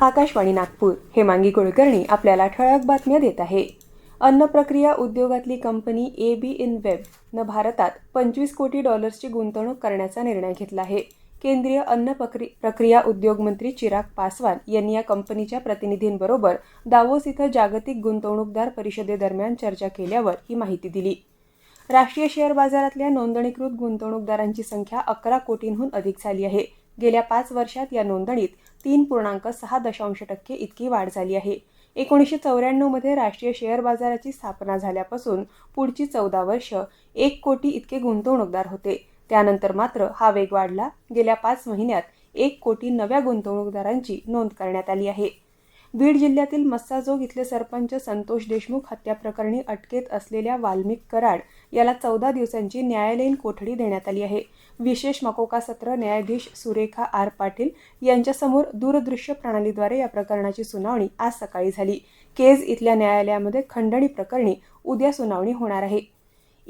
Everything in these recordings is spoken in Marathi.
आकाशवाणी नागपूर हेमांगी कुलकर्णी आपल्याला ठळक बातम्या देत आहे. अन्न प्रक्रिया उद्योगातली company A B InBev न भारतात पंचवीस कोटी डॉलर्सची गुंतवणूक करण्याचा निर्णय घेतला आहे. केंद्रीय अन्न प्रक्रि प्रक्रिया उद्योग मंत्री चिराग पासवान यांनी या कंपनीच्या प्रतिनिधींबरोबर दावोस इथं जागतिक गुंतवणूकदार परिषदेदरम्यान चर्चा केल्यावर ही माहिती दिली. राष्ट्रीय शेअर बाजारातल्या नोंदणीकृत गुंतवणूकदारांची संख्या अकरा कोटींहून अधिक झाली आहे. गेल्या पाच वर्षात या नोंदणीत तीन पूर्णांक सहा दशांश टक्के इतकी वाढ झाली आहे. एकोणीसशे चौऱ्याण्णवमध्ये राष्ट्रीय शेअर बाजाराची स्थापना झाल्यापासून पुढची चौदा वर्ष एक कोटी इतके गुंतवणूकदार होते. त्यानंतर मात्र हा वेग वाढला. गेल्या पाच महिन्यात एक कोटी नव्या गुंतवणूकदारांची नोंद करण्यात आली आहे. बीड जिल्ह्यातील मस्साजोग इथले सरपंच संतोष देशमुख हत्या प्रकरणी अटकेत असलेल्या वाल्मिक कराड याला चौदा दिवसांची न्यायालयीन कोठडी देण्यात आली आहे. विशेष मकोका सत्र न्यायाधीश सुरेखा आर पाटील यांच्यासमोर दूरदृश्य प्रणालीद्वारे या प्रकरणाची सुनावणी आज सकाळी झाली. केज इथल्या न्यायालयामध्ये खंडणी प्रकरणी उद्या सुनावणी होणार आहे.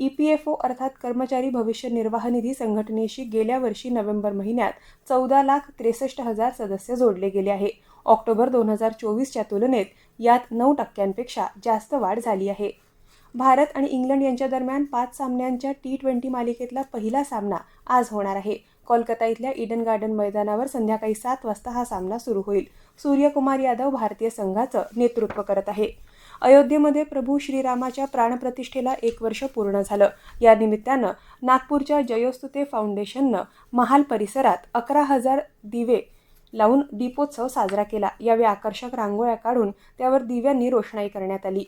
ई पी एफ ओ अर्थात कर्मचारी भविष्य निर्वाह निधी संघटनेशी गेल्या वर्षी नोव्हेंबर महिन्यात चौदा लाख त्रेसष्ट हजार सदस्य जोडले गेले आहे. ऑक्टोबर दोन हजार चोवीसच्या तुलनेत यात नऊ टक्क्यांपेक्षा जास्त वाढ झाली आहे. भारत आणि इंग्लंड यांच्या दरम्यान पाच सामन्यांच्या टी ट्वेंटी मालिकेतला पहिला सामना आज होणार आहे. कोलकाता इथल्या इडन गार्डन मैदानावर संध्याकाळी सात वाजता हा सामना सुरू होईल. सूर्यकुमार यादव भारतीय संघाचं नेतृत्व करत आहे. अयोध्येमध्ये प्रभू श्रीरामाच्या प्राणप्रतिष्ठेला एक वर्ष पूर्ण झालं. या निमित्तानं नागपूरच्या जयोस्तुते फाउंडेशननं महाल परिसरात अकरा हजार दिवे लावून दीपोत्सव साजरा केला. यावेळी आकर्षक रांगोळ्या काढून त्यावर दिव्यांनी रोषणाई करण्यात आली.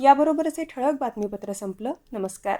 याबरोबरच हे ठळक बातमीपत्र संपलं. नमस्कार.